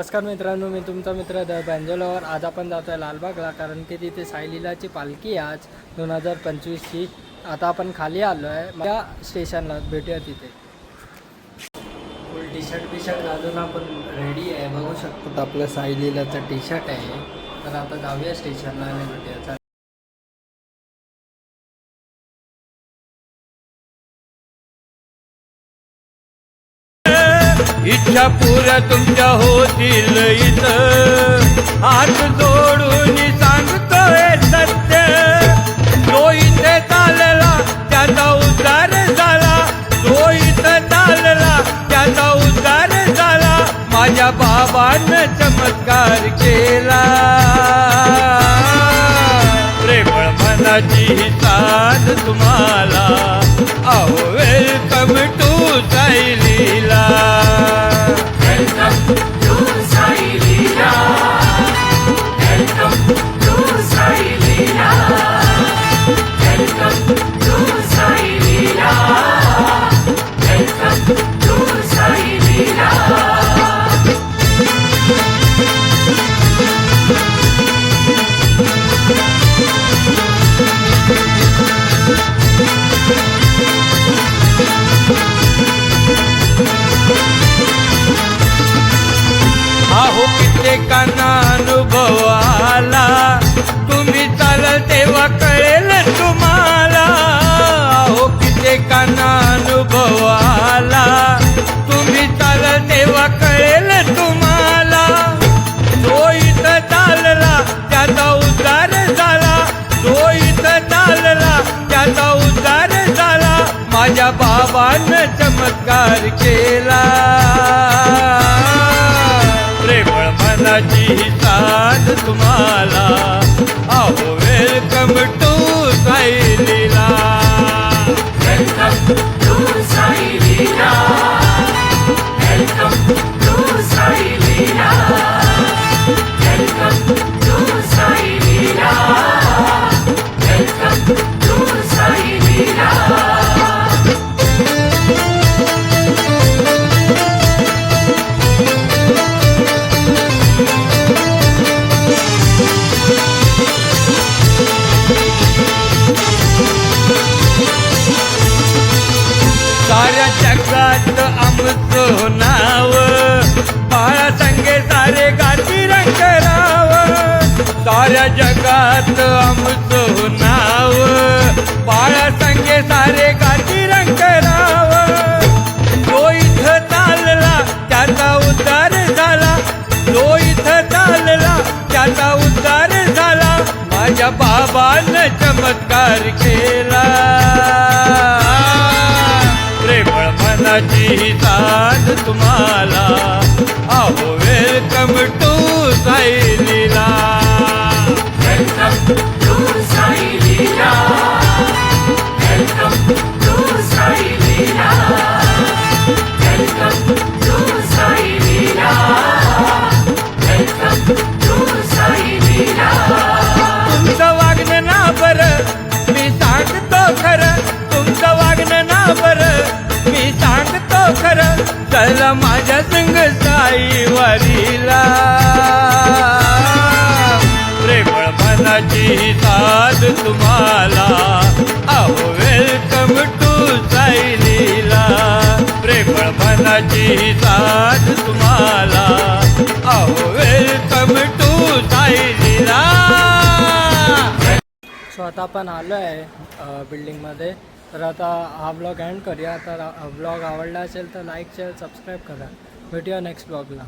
नमस्कार मित्रांनो मी तुमचा मित्र द बँजोलावर आज आपण जातो आहे लालबागला कारण की तिथे साईलीलाची पालखी आज दोन हजार पंचवीसची. आता आपण खाली आलो आहे त्या स्टेशनला भेटूया तिथे. Full T shirt T shirt घालून आपण रेडी आहे. बघू शकतो आपलं साईलीलाचं टी शर्ट आहे. तर आता जाऊया स्टेशनला आणि भेटूया. इच्छा पुऱ्या तुमच्या होतील इथं. हात जोडून सांगतोय सत्य. जो इथे चालला त्याचा उद्धार झाला. जो इथे चालला त्याचा उद्धार झाला. माझ्या बाबानं चमत्कार केला. मनाची ही साथ तुम्हाला. अहो वेलकम टू सायलीला अहो तुम्ही तेव्हा कळेल तुम्हाला. अहो कित्येकांना अनुभव आला तुम्ही चालल तेव्हा कळेल तुम्हाला. तो इथं चालला त्याचा उद्धार झाला. तो इथं चालला त्याचा उद्धार झाला. माझ्या बाबानं चमत्कार केला. प्रेमळ मनाची ही साथ तुम्हाला. अहो वेलकम टू साई लीला. साऱ्या जगात आमचं नाव. बाळा संगे सारे गाठी रंग राव. जो इथं चालला त्याचा उद्धार झाला. जो इथं चालला त्याचा उद्धार झाला. माझ्या बाबानं चमत्कार केला. प्रेमळ मनाची ही साथ तुम्हाला. आहो वेलकम टू सायलीला साई वारीला. प्रेमळ मनाची ही तुम्हाला. अहो वेलकम टू सायलीला. प्रेमळ मनाची ही तुम्हाला. अहो वेलकम टू सायलीला. सो आता आपण आलो आहे बिल्डिंगमध्ये तर आता हा ब्लॉग एंड करूया. तर हा ब्लॉग आवडला असेल तर लाईक शेअर सबस्क्राईब करा. भेटूया नेक्स्ट ब्लॉगला